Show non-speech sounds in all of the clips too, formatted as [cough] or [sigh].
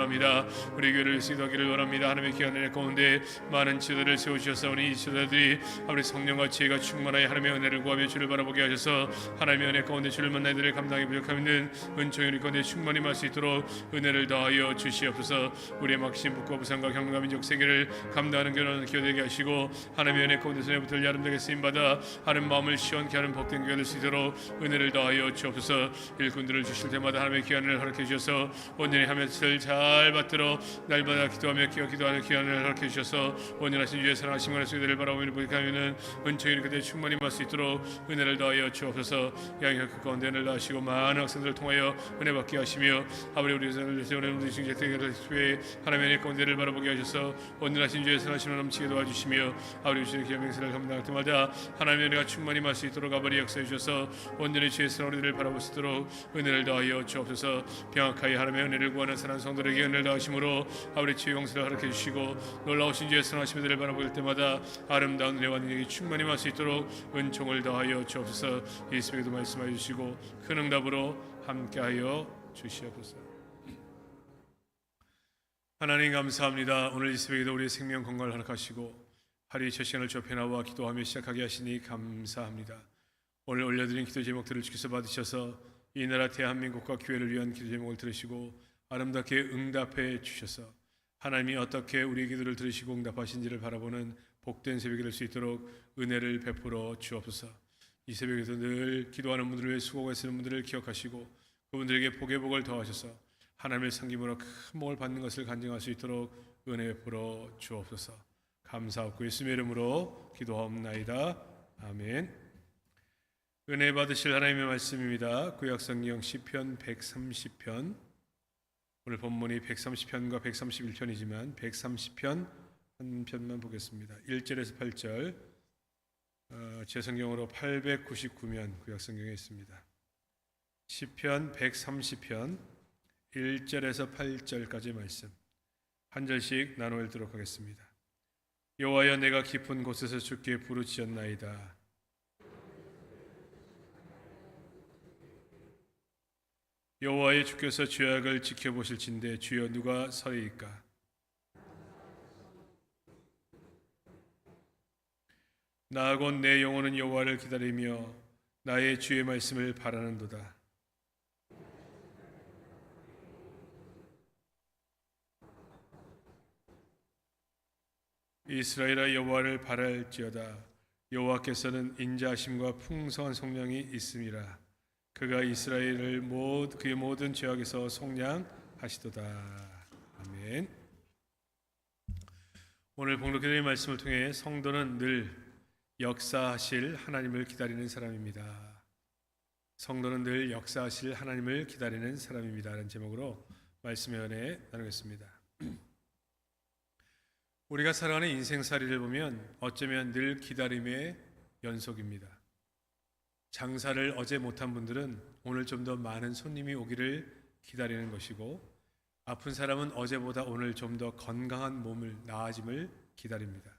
원합니다. 우리 교회를 쓰기를 원합니다. 하나님의 은혜 가운데 많은 지도를 세우셔서오니 이 지도들이 아버지 성령과 지혜가 충만하여 하나님의 은혜를 구하며 주를 바라보게 하셔서 하나님의 은혜 가운데 주를 만나 이들을 감당하기 부족함 있는 우리 가운데 충만히 말수 있도록 은혜를 더하여 주시옵소서 우리의 막신 북과 부산과 경남과 민족 세계를 감당하는 교회는 기어되게 하시고 하나님의 은혜 가운데 손에부터 야름되게 쓰임받아 하는 마음을 시원케 하는 복된 교회 될수 있도록 은혜를 더하여 주옵소서 일꾼들을 주실 때마다 하나님의 기한을 허락해 주셔서 온전히 하며을 잘 받들어 날마다 기도하며 기어 기도하는 기한을 허락해 주셔서 온전하신 주의 사랑하신 것의 수혜를 바라보며 보니까는 은총이 그대 충만히 받을 수 있도록 은혜를 더하여 주옵소서. 양육 그 가운데 은혜를 더하시고 많은 학생들을 통하여 은혜 받게 하시며 아버지 우리 선을 세우는 우리 중재 대결을 수에 하나님의 가운데를 바라보게 하셔서 온전하신 주의 선하심을 넘치게 도와주시며 아버지 주의 기한 맹세를 감당할 때마다 하나님의 은혜가 충만히 받을 수 있도록 아버지 역사해 주셔서 온전히 주의 바라볼 수 있도록 은혜를 더하여 주옵소서. 병악하여 하나님의 은혜를 구하는 사랑 성도들에게 은혜를 더하심으로 아버지 주의 용서를 허락해 주시고 놀라우신 주의 선하심들을 바라볼 때마다 아름다운 은혜와 능력이 충만히 받을 수 있도록 은총을 더하여 주옵소서. 예수에게도 말씀하여 주시고 큰 응답으로 함께하여 주시옵소서. 하나님 감사합니다. 오늘 예수에게도 우리의 생명 건강을 허락하시고 하루의 첫 시간을 좁혀 나와 기도하며 시작하게 하시니 감사합니다. 오늘 올려드린 기도 제목들을 주께서 받으셔서 이 나라 대한민국과 교회를 위한 기도 제목을 들으시고 아름답게 응답해 주셔서 하나님이 어떻게 우리의 기도를 들으시고 응답하신지를 바라보는 복된 새벽이 될 수 있도록 은혜를 베풀어 주옵소서. 이 새벽에도 늘 기도하는 분들을 위해 수고가 쓰는 분들을 기억하시고 그분들에게 복의 복을 더하셔서 하나님을 섬김으로 큰 복을 받는 것을 간증할 수 있도록 은혜 베풀어 주옵소서. 감사하고 예수님의 이름으로 기도하옵나이다. 아멘. 은혜 받으실 하나님의 말씀입니다. 구약 성경 시편 130편 오늘 본문이 130편과 131편이지만 130편 한 편만 보겠습니다. 1절에서 8절 어, 제 성경으로 899면 구약 성경에 있습니다. 시편 130편 1절에서 8절까지 말씀 한 절씩 나눠 읽도록 하겠습니다. 여호와여 내가 깊은 곳에서 주께 부르짖었나이다. 여호와의 주께서 죄악을 지켜보실진데 주여 누가 서리이까? 나곧 내 영혼은 여호와를 기다리며 나의 주의 말씀을 바라는도다. 이스라엘아 여호와를 바랄지어다. 여호와께서는 인자하심과 풍성한 성령이 있음이라 그가 이스라엘을 모든 그의 모든 죄악에서 속량하시도다. 아멘. 오늘 봉독해드린 말씀을 통해 성도는 늘 역사하실 하나님을 기다리는 사람입니다. 성도는 늘 역사하실 하나님을 기다리는 사람입니다라는 제목으로 말씀의 은혜 나누겠습니다. [clears throat] 우리가 살아가는 인생살이를 보면 어쩌면 늘 기다림의 연속입니다. 장사를 어제 못한 분들은 오늘 좀 더 많은 손님이 오기를 기다리는 것이고 아픈 사람은 어제보다 오늘 좀 더 건강한 몸을 나아짐을 기다립니다.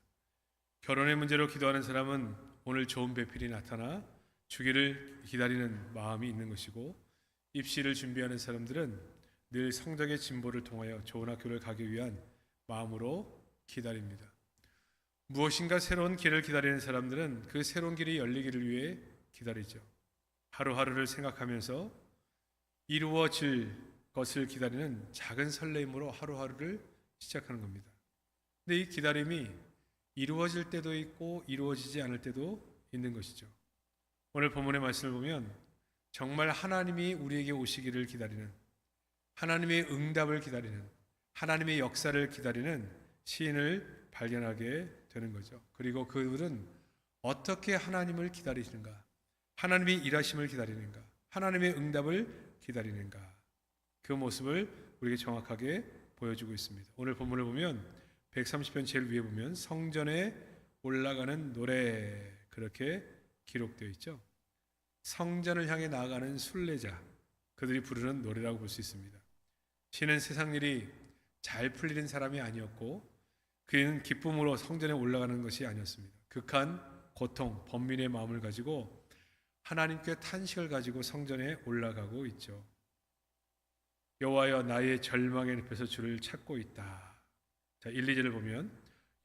결혼의 문제로 기도하는 사람은 오늘 좋은 배필이 나타나 주기를 기다리는 마음이 있는 것이고 입시를 준비하는 사람들은 늘 성적의 진보를 통하여 좋은 학교를 가기 위한 마음으로 기다립니다. 무엇인가 새로운 길을 기다리는 사람들은 그 새로운 길이 열리기를 위해 기다리죠. 하루하루를 생각하면서 이루어질 것을 기다리는 작은 설레임으로 하루하루를 시작하는 겁니다. 근데 이 기다림이 이루어질 때도 있고 이루어지지 않을 때도 있는 것이죠. 오늘 본문의 말씀을 보면 정말 하나님이 우리에게 오시기를 기다리는 하나님의 응답을 기다리는 하나님의 역사를 기다리는 시인을 발견하게 되는 거죠. 그리고 그들은 어떻게 하나님을 기다리시는가? 하나님이 일하심을 기다리는가? 하나님의 응답을 기다리는가? 그 모습을 우리에게 정확하게 보여주고 있습니다. 오늘 본문을 보면 130편 제일 위에 보면 성전에 올라가는 노래 그렇게 기록되어 있죠. 성전을 향해 나아가는 순례자 그들이 부르는 노래라고 볼 수 있습니다. 신은 세상 일이 잘 풀리는 사람이 아니었고 그는 기쁨으로 성전에 올라가는 것이 아니었습니다. 극한 고통, 번민의 마음을 가지고 하나님께 탄식을 가지고 성전에 올라가고 있죠. 여호와여 나의 절망의 늪에서 주를 찾고 있다. 자, 1, 2절을 보면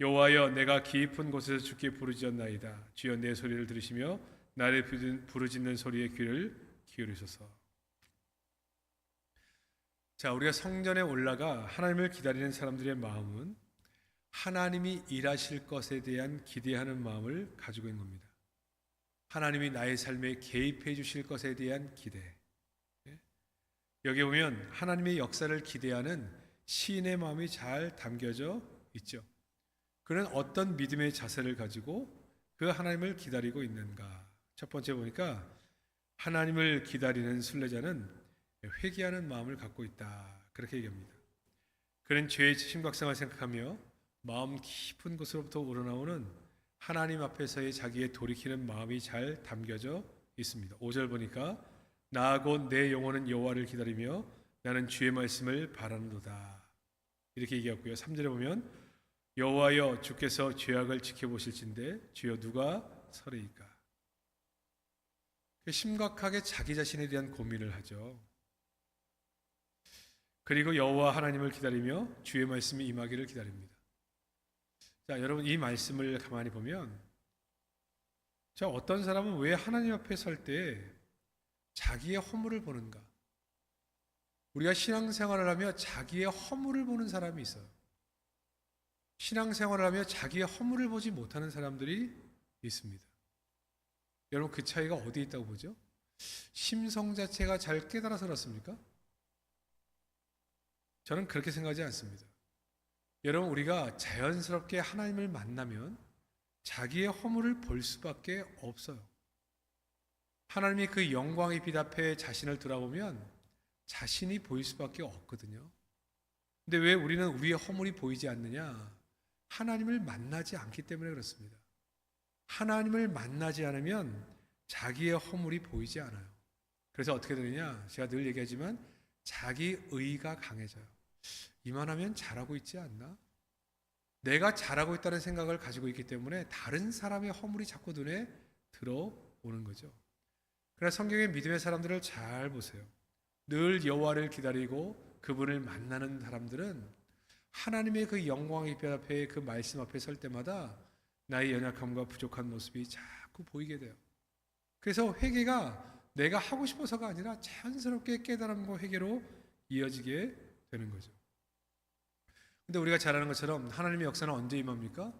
여호와여 내가 깊은 곳에서 주께 부르짖었나이다. 주여 내 소리를 들으시며 나를 부르- 부르짖는 소리에 귀를 기울이소서. 자, 우리가 성전에 올라가 하나님을 기다리는 사람들의 마음은 하나님이 일하실 것에 대한 기대하는 마음을 가지고 있는 겁니다. 하나님이 나의 삶에 개입해 주실 것에 대한 기대. 예? 여기 보면 하나님의 역사를 기대하는 시인의 마음이 잘 담겨져 있죠. 그는 어떤 믿음의 자세를 가지고 그 하나님을 기다리고 있는가? 첫 번째 보니까 하나님을 기다리는 순례자는 회개하는 마음을 갖고 있다. 그렇게 얘기합니다. 그는 죄의 심각성을 생각하며 마음 깊은 곳으로부터 우러나오는 하나님 앞에서의 자기의 돌이키는 마음이 잘 담겨져 있습니다. 5절 보니까 나 곧 내 영혼은 여호와를 기다리며 나는 주의 말씀을 바라는도다. 이렇게 얘기했고요. 3절에 보면 여호와여 주께서 죄악을 지켜보실진데 주여 누가 서리이까? 심각하게 자기 자신에 대한 고민을 하죠. 그리고 여호와 하나님을 기다리며 주의 말씀이 임하기를 기다립니다. 자, 여러분 이 말씀을 가만히 보면 자, 어떤 사람은 왜 하나님 앞에 설 때 자기의 허물을 보는가? 우리가 신앙생활을 하며 자기의 허물을 보는 사람이 있어요. 신앙생활을 하며 자기의 허물을 보지 못하는 사람들이 있습니다. 여러분 그 차이가 어디 있다고 보죠? 심성 자체가 잘 깨달아서 그렇습니까? 저는 그렇게 생각하지 않습니다. 여러분 우리가 자연스럽게 하나님을 만나면 자기의 허물을 볼 수밖에 없어요. 하나님이 그 영광의 빛 앞에 자신을 돌아보면 자신이 보일 수밖에 없거든요. 근데 왜 우리는 우리의 허물이 보이지 않느냐? 하나님을 만나지 않기 때문에 그렇습니다. 하나님을 만나지 않으면 자기의 허물이 보이지 않아요. 그래서 어떻게 되느냐? 제가 늘 얘기하지만 자기 의가 강해져요. 이만하면 잘하고 있지 않나? 내가 잘하고 있다는 생각을 가지고 있기 때문에 다른 사람의 허물이 자꾸 눈에 들어오는 거죠. 그러나 성경의 믿음의 사람들을 잘 보세요. 늘 여호와를 기다리고 그분을 만나는 사람들은 하나님의 그 영광의 빛 앞에 그 말씀 앞에 설 때마다 나의 연약함과 부족한 모습이 자꾸 보이게 돼요. 그래서 회개가 내가 하고 싶어서가 아니라 자연스럽게 깨달음과 회개로 이어지게 되는 거죠. 근데 우리가 잘 아는 것처럼 하나님의 역사는 언제 임합니까?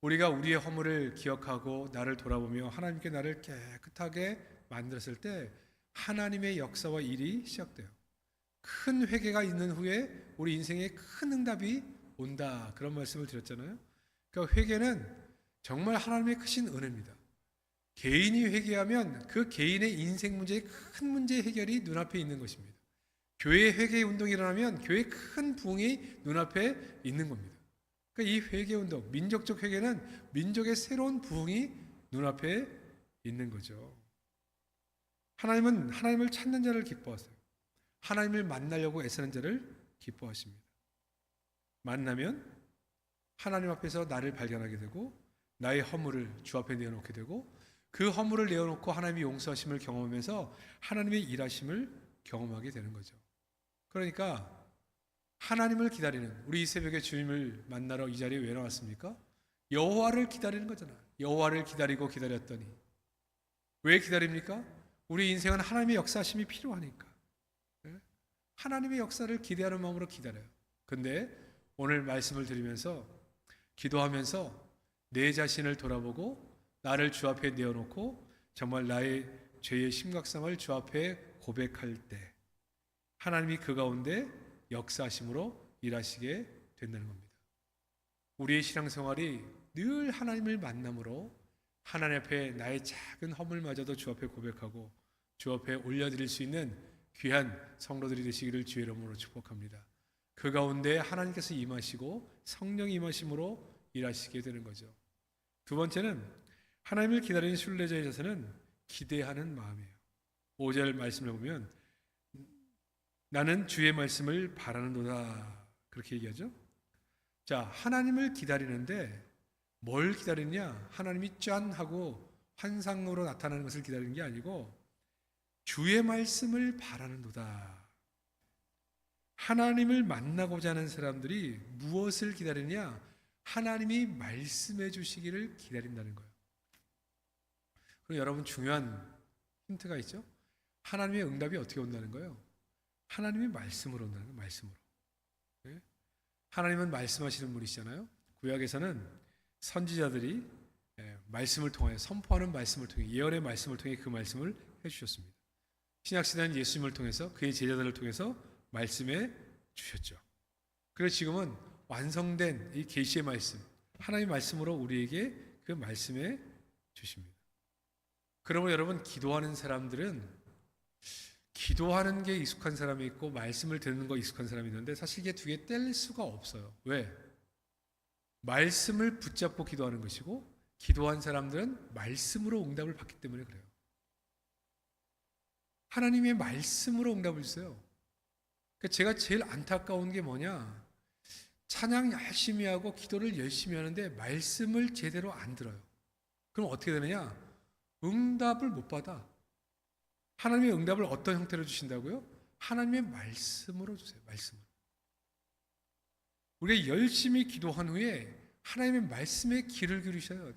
우리가 우리의 허물을 기억하고 나를 돌아보며 하나님께 나를 깨끗하게 만들었을 때 하나님의 역사와 일이 시작돼요. 큰 회개가 있는 후에 우리 인생에 큰 응답이 온다. 그런 말씀을 드렸잖아요. 그러니까 회개는 정말 하나님의 크신 은혜입니다. 개인이 회개하면 그 개인의 인생 문제의 큰 문제 해결이 눈앞에 있는 것입니다. 교회 회개 운동이 일어나면 교회 큰 부흥이 눈앞에 있는 겁니다. 그러니까 이 회개 운동, 민족적 회개는 민족의 새로운 부흥이 눈앞에 있는 거죠. 하나님은 하나님을 찾는 자를 기뻐하세요. 하나님을 만나려고 애쓰는 자를 기뻐하십니다. 만나면 하나님 앞에서 나를 발견하게 되고 나의 허물을 주 앞에 내어놓게 되고 그 허물을 내어놓고 하나님의 용서하심을 경험하면서 하나님의 일하심을 경험하게 되는 거죠. 그러니까 하나님을 기다리는 우리 이 새벽에 주님을 만나러 이 자리에 왜 나왔습니까? 여호와를 기다리는 거잖아. 여호와를 기다리고 기다렸더니 왜 기다립니까? 우리 인생은 하나님의 역사심이 필요하니까. 예? 하나님의 역사를 기대하는 마음으로 기다려요. 근데 오늘 말씀을 드리면서 기도하면서 내 자신을 돌아보고 나를 주 앞에 내어놓고 정말 나의 죄의 심각성을 주 앞에 고백할 때 하나님이 그 가운데 역사하심으로 일하시게 된다는 겁니다. 우리의 신앙생활이 늘 하나님을 만남으로 하나님 앞에 나의 작은 허물마저도 주 앞에 고백하고 주 앞에 올려드릴 수 있는 귀한 성도들이 되시기를 주의 이름으로 축복합니다. 그 가운데 하나님께서 임하시고 성령이 임하심으로 일하시게 되는 거죠. 두 번째는 하나님을 기다리는 순례자의 자세는 기대하는 마음이에요. 5절 말씀을 보면 나는 주의 말씀을 바라는도다 그렇게 얘기하죠. 자, 하나님을 기다리는데 뭘 기다리냐? 하나님이 짠 하고 환상으로 나타나는 것을 기다리는 게 아니고 주의 말씀을 바라는도다. 하나님을 만나고자 하는 사람들이 무엇을 기다리냐? 하나님이 말씀해 주시기를 기다린다는 거예요. 그럼 여러분 중요한 힌트가 있죠? 하나님의 응답이 어떻게 온다는 거예요? 하나님의 말씀으로 온다는 거예요. 말씀으로. 네? 하나님은 말씀하시는 분이시잖아요. 구약에서는 선지자들이 예, 말씀을 통해 선포하는 말씀을 통해 예언의 말씀을 통해 그 말씀을 해주셨습니다. 신약 시대는 예수님을 통해서 그의 제자들을 통해서 말씀해 주셨죠. 그래서 지금은 완성된 이 계시의 말씀, 하나님의 말씀으로 우리에게 그 말씀해 주십니다. 그러면 여러분 기도하는 사람들은 기도하는 게 익숙한 사람이 있고 말씀을 듣는 거 익숙한 사람이 있는데 사실 이게 두 개 뗄 수가 없어요. 왜? 말씀을 붙잡고 기도하는 것이고 기도한 사람들은 말씀으로 응답을 받기 때문에 그래요. 하나님의 말씀으로 응답을 주세요. 그러니까 제가 제일 안타까운 게 뭐냐? 찬양 열심히 하고 기도를 열심히 하는데 말씀을 제대로 안 들어요. 그럼 어떻게 되느냐? 응답을 못 받아. 하나님의 응답을 어떤 형태로 주신다고요? 하나님의 말씀으로 주세요. 말씀으로. 우리가 열심히 기도한 후에 하나님의 말씀에 귀를 기울이셔야 돼요.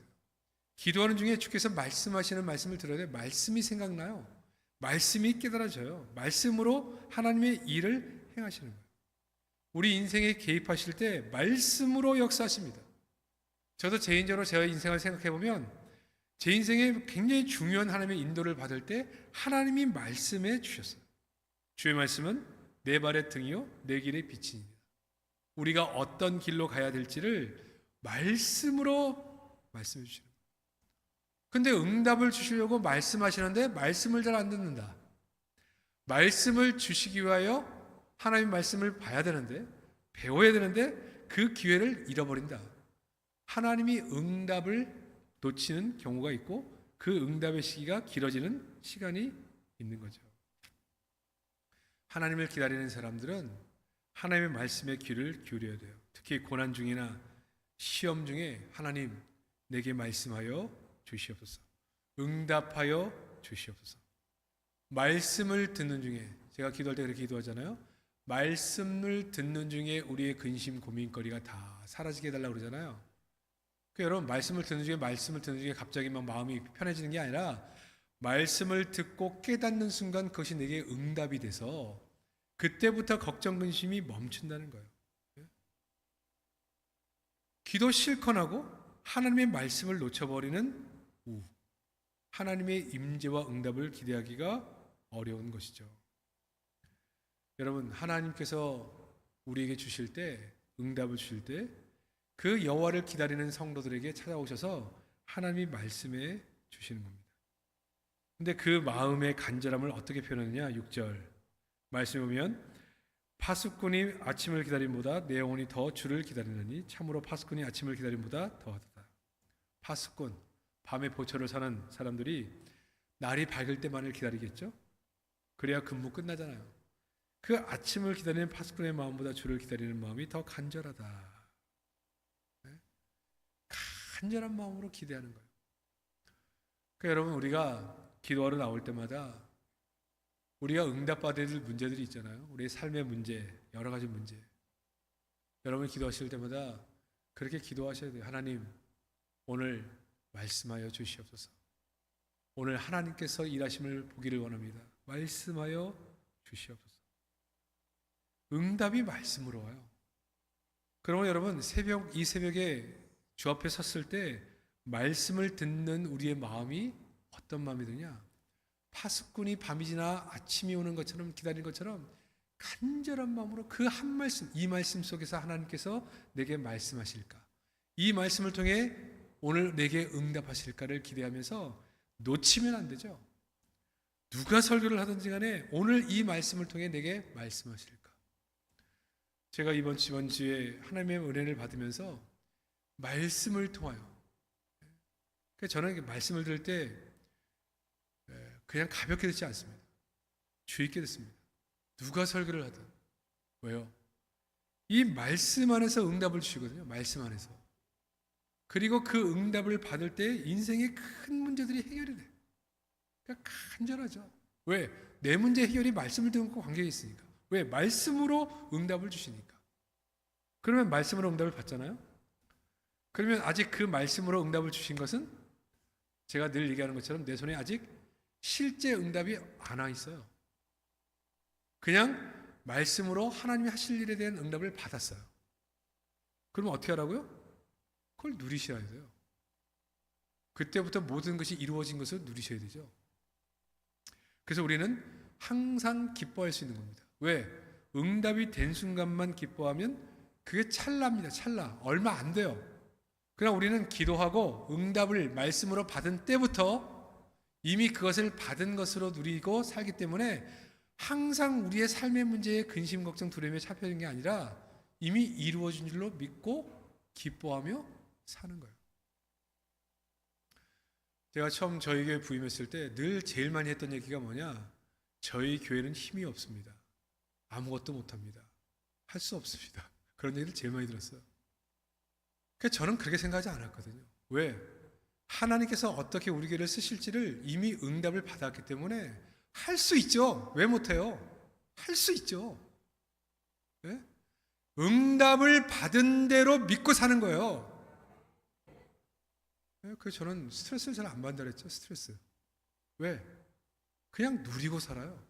기도하는 중에 주께서 말씀하시는 말씀을 들어야 돼. 말씀이 생각나요. 말씀이 깨달아져요. 말씀으로 하나님의 일을 행하시는 거예요. 우리 인생에 개입하실 때 말씀으로 역사하십니다. 저도 개인적으로 제 인생을 생각해 보면 제 인생에 굉장히 중요한 하나님의 인도를 받을 때 하나님이 말씀해 주셨어요. 주의 말씀은 내 발의 등이요 내 길의 빛이니라. 우리가 어떤 길로 가야 될지를 말씀으로 말씀해 주시는 거예요. 근데 응답을 주시려고 말씀하시는데 말씀을 잘 안 듣는다. 말씀을 주시기 위하여 하나님 말씀을 봐야 되는데 배워야 되는데 그 기회를 잃어버린다. 하나님이 응답을 놓치는 경우가 있고 그 응답의 시기가 길어지는 시간이 있는 거죠. 하나님을 기다리는 사람들은 하나님의 말씀에 귀를 기울여야 돼요. 특히 고난 중이나 시험 중에 하나님 내게 말씀하여 주시옵소서. 응답하여 주시옵소서. 말씀을 듣는 중에 제가 기도할 때 그렇게 기도하잖아요. 말씀을 듣는 중에 우리의 근심 고민거리가 다 사라지게 해달라고 그러잖아요. 그 여러분 말씀을 듣는 중에 말씀을 듣는 중에 갑자기 막 마음이 편해지는 게 아니라 말씀을 듣고 깨닫는 순간 그것이 내게 응답이 돼서 그때부터 걱정 근심이 멈춘다는 거예요. 기도 실컷 하고 하나님의 말씀을 놓쳐버리는 우 하나님의 임재와 응답을 기대하기가 어려운 것이죠. 여러분 하나님께서 우리에게 주실 때 응답을 주실 때 그 여호와를 기다리는 성도들에게 찾아오셔서 하나님이 말씀해 주시는 겁니다. 근데 그 마음의 간절함을 어떻게 표현하느냐? 6절 말씀에 보면 파수꾼이 아침을 기다림보다 내 영혼이 더 주를 기다리느니 참으로 파수꾼이 아침을 기다림보다 더하다. 파수꾼 밤에 보초를 사는 사람들이 날이 밝을 때만을 기다리겠죠? 그래야 근무 끝나잖아요. 그 아침을 기다리는 파수꾼의 마음보다 주를 기다리는 마음이 더 간절하다. 간절한 마음으로 기대하는 거예요. 그러니까 여러분 우리가 기도하러 나올 때마다 우리가 응답받아야 될 문제들이 있잖아요. 우리의 삶의 문제, 여러 가지 문제. 여러분 기도하실 때마다 그렇게 기도하셔야 돼요. 하나님, 오늘 말씀하여 주시옵소서. 오늘 하나님께서 일하심을 보기를 원합니다. 말씀하여 주시옵소서. 응답이 말씀으로 와요. 그러면 여러분 새벽 이 새벽에 주 앞에 섰을 때 말씀을 듣는 우리의 마음이 어떤 마음이 드냐? 파수꾼이 밤이 지나 아침이 오는 것처럼 기다리는 것처럼 간절한 마음으로 그 한 말씀, 이 말씀 속에서 하나님께서 내게 말씀하실까? 이 말씀을 통해 오늘 내게 응답하실까를 기대하면서 놓치면 안 되죠. 누가 설교를 하든지 간에 오늘 이 말씀을 통해 내게 말씀하실까? 제가 이번 지번 주에 하나님의 은혜를 받으면서 말씀을 통하여 그러니까 저는 말씀을 들을 때 그냥 가볍게 듣지 않습니다. 주의 있게 듣습니다. 누가 설교를 하든 왜요? 이 말씀 안에서 응답을 주시거든요. 말씀 안에서. 그리고 그 응답을 받을 때 인생의 큰 문제들이 해결이 돼. 그러니까 간절하죠. 왜? 내 문제 해결이 말씀을 듣고 관계가 있으니까. 왜? 말씀으로 응답을 주시니까. 그러면 말씀으로 응답을 받잖아요. 그러면 아직 그 말씀으로 응답을 주신 것은 제가 늘 얘기하는 것처럼 내 손에 아직 실제 응답이 안 와 있어요. 그냥 말씀으로 하나님이 하실 일에 대한 응답을 받았어요. 그러면 어떻게 하라고요? 그걸 누리셔야 돼요. 그때부터 모든 것이 이루어진 것을 누리셔야 되죠. 그래서 우리는 항상 기뻐할 수 있는 겁니다. 왜? 응답이 된 순간만 기뻐하면 그게 찰나입니다. 찰나. 얼마 안 돼요. 그냥 우리는 기도하고 응답을 말씀으로 받은 때부터 이미 그것을 받은 것으로 누리고 살기 때문에 항상 우리의 삶의 문제에 근심, 걱정, 두려움에 잡혀 있는 게 아니라 이미 이루어진 줄로 믿고 기뻐하며 사는 거예요. 제가 처음 저희 교회 부임했을 때 늘 제일 많이 했던 얘기가 뭐냐? 저희 교회는 힘이 없습니다. 아무것도 못합니다. 할 수 없습니다. 그런 얘기를 제일 많이 들었어요. 그 저는 그렇게 생각하지 않았거든요. 왜? 하나님께서 어떻게 우리 교회를 쓰실지를 이미 응답을 받았기 때문에 할 수 있죠. 왜 못해요? 할 수 있죠. 예? 응답을 받은 대로 믿고 사는 거예요. 예, 그래서 저는 스트레스를 잘 안 받는다 그랬죠. 스트레스. 왜? 그냥 누리고 살아요.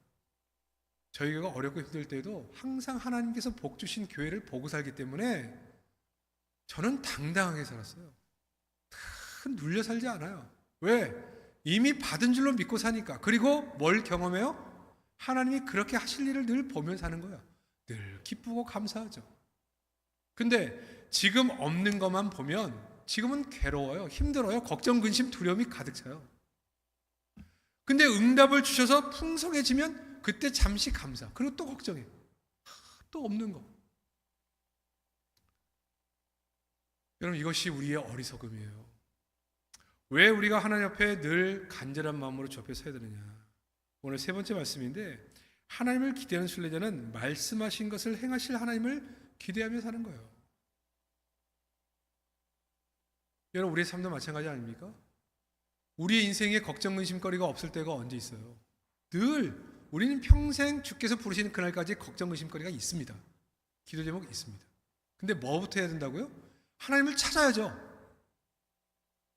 저희가 어렵고 힘들 때도 항상 하나님께서 복 주신 교회를 보고 살기 때문에 저는 당당하게 살았어요. 큰 눌려 살지 않아요. 왜? 이미 받은 줄로 믿고 사니까. 그리고 뭘 경험해요? 하나님이 그렇게 하실 일을 늘 보며 사는 거야. 늘 기쁘고 감사하죠. 근데 지금 없는 것만 보면 지금은 괴로워요. 힘들어요. 걱정, 근심, 두려움이 가득 차요. 근데 응답을 주셔서 풍성해지면 그때 잠시 감사. 그리고 또 걱정해. 또 없는 거. 여러분 이것이 우리의 어리석음이에요. 왜 우리가 하나님 앞에 늘 간절한 마음으로 주 앞에 서야 되느냐? 오늘 세 번째 말씀인데 하나님을 기대하는 순례자는 말씀하신 것을 행하실 하나님을 기대하며 사는 거예요. 여러분 우리의 삶도 마찬가지 아닙니까? 우리의 인생에 걱정 근심거리가 없을 때가 언제 있어요? 늘 우리는 평생 주께서 부르시는 그날까지 걱정 근심거리가 있습니다. 기도 제목이 있습니다. 근데 뭐부터 해야 된다고요? 하나님을 찾아야죠.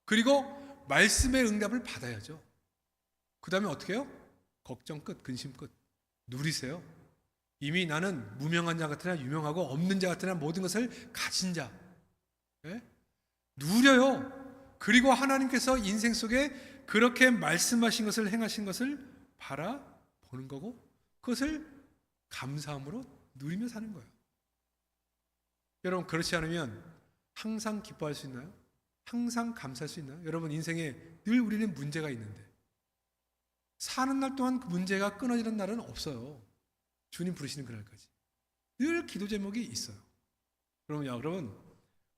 그리고 말씀의 응답을 받아야죠. 그 다음에 어떻게 해요? 걱정 끝, 근심 끝. 누리세요. 이미 나는 무명한 자 같으나 유명하고 없는 자 같으나 모든 것을 가진 자. 예? 누려요. 그리고 하나님께서 인생 속에 그렇게 말씀하신 것을 행하신 것을 바라보는 거고 그것을 감사함으로 누리며 사는 거예요. 여러분 그렇지 않으면 항상 기뻐할 수 있나요? 항상 감사할 수 있나요? 여러분 인생에 늘 우리는 문제가 있는데 사는 날 동안 그 문제가 끊어지는 날은 없어요. 주님 부르시는 그날까지 늘 기도 제목이 있어요. 야 여러분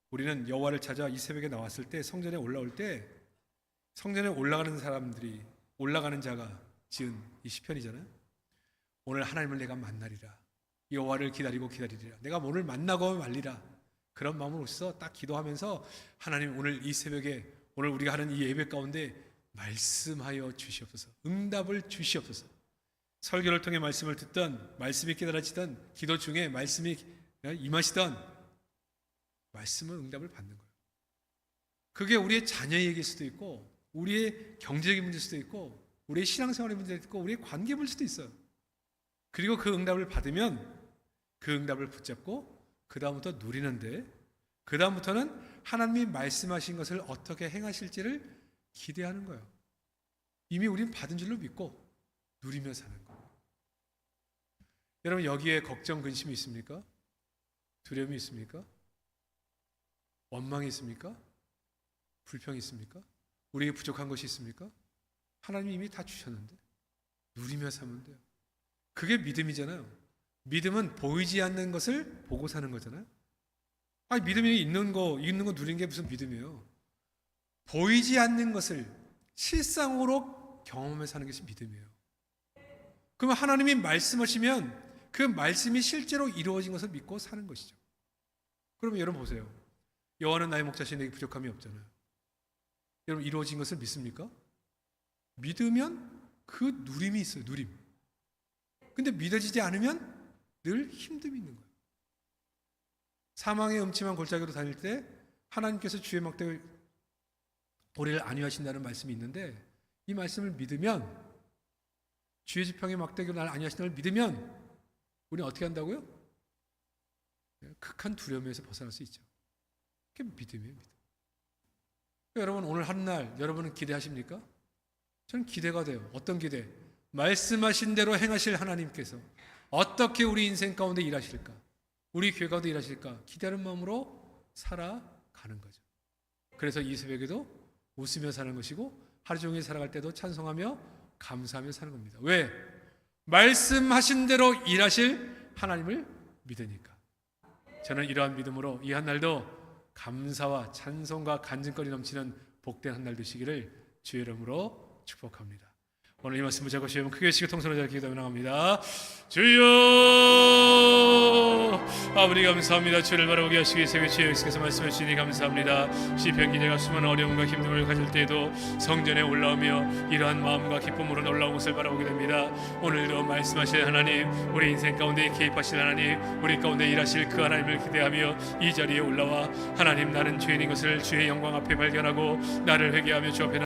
우리는 여호와를 찾아 이 새벽에 나왔을 때 성전에 올라올 때 성전에 올라가는 사람들이 올라가는 자가 지은 이 시편이잖아요. 오늘 하나님을 내가 만나리라. 여호와를 기다리고 기다리리라. 내가 오늘 만나고 말리라. 그런 마음으로 오셔서 딱 기도하면서 하나님 오늘 이 새벽에 오늘 우리가 하는 이 예배 가운데 말씀하여 주시옵소서. 응답을 주시옵소서. 설교를 통해 말씀을 듣던 말씀이 깨달아지던 기도 중에 말씀이 임하시던 말씀은 응답을 받는 거예요. 그게 우리의 자녀에게 수도 있고 우리의 경제적인 문제일 수도 있고 우리의 신앙생활의 문제일 수도 있고 우리의 관계 문제일 수도 있어요. 그리고 그 응답을 받으면 그 응답을 붙잡고 그 다음부터 누리는데 그 다음부터는 하나님이 말씀하신 것을 어떻게 행하실지를 기대하는 거예요. 이미 우린 받은 줄로 믿고 누리며 사는 거예요. 여러분 여기에 걱정 근심이 있습니까? 두려움이 있습니까? 원망이 있습니까? 불평이 있습니까? 우리에게 부족한 것이 있습니까? 하나님이 이미 다 주셨는데 누리며 사면 돼요. 그게 믿음이잖아요. 믿음은 보이지 않는 것을 보고 사는 거잖아요. 아, 믿음이 있는 거, 있는 거 누리는 게 무슨 믿음이에요? 보이지 않는 것을 실상으로 경험해 사는 것이 믿음이에요. 그러면 하나님이 말씀하시면 그 말씀이 실제로 이루어진 것을 믿고 사는 것이죠. 그러면 여러분 보세요. 여호와는 나의 목자신 내게 부족함이 없잖아요. 여러분 이루어진 것을 믿습니까? 믿으면 그 누림이 있어요. 누림. 근데 믿어지지 않으면 늘 힘듦이 있는 거예요. 사망의 음침한 골짜기로 다닐 때 하나님께서 주의 막대를 우리를 안위하신다는 말씀이 있는데 이 말씀을 믿으면 주의 지평의 막대기로 나를 안위하신다는 걸 믿으면 우리는 어떻게 한다고요? 극한 두려움에서 벗어날 수 있죠. 그게 믿음이에요, 믿음. 여러분 오늘 한날 여러분은 기대하십니까? 저는 기대가 돼요. 어떤 기대? 말씀하신 대로 행하실 하나님께서 어떻게 우리 인생 가운데 일하실까? 우리 교회 가운데 일하실까? 기대하는 마음으로 살아가는 거죠. 그래서 이 새벽에도 웃으며 사는 것이고 하루 종일 살아갈 때도 찬송하며 감사하며 사는 겁니다. 왜? 말씀하신 대로 일하실 하나님을 믿으니까. 저는 이러한 믿음으로 이 한 날도 감사와 찬송과 간증거리 넘치는 복된 한 날 되시기를 주의 이름으로 축복합니다. 오늘 이 말씀 붙잡고 주여 크게 시고 통성으로 잘 기도하며 나갑니다. 주여 아버지 감사합니다. 주를 바라보게 하시기 위해 주의 역사에서 말씀해 주시니 감사합니다. 시편 기자가 수많은 어려움과 힘듦을 가질 때에도 성전에 올라오며 이러한 마음과 기쁨으로 놀라운 것을 바라보게 됩니다. 오늘도 말씀하실 하나님 우리 인생 가운데 개입하실 하나님 우리 가운데 일하실 그 하나님을 기대하며 이 자리에 올라와 하나님 나는 죄인인 것을 주의 영광 앞에 발견하고 나를 회개하며 주 앞에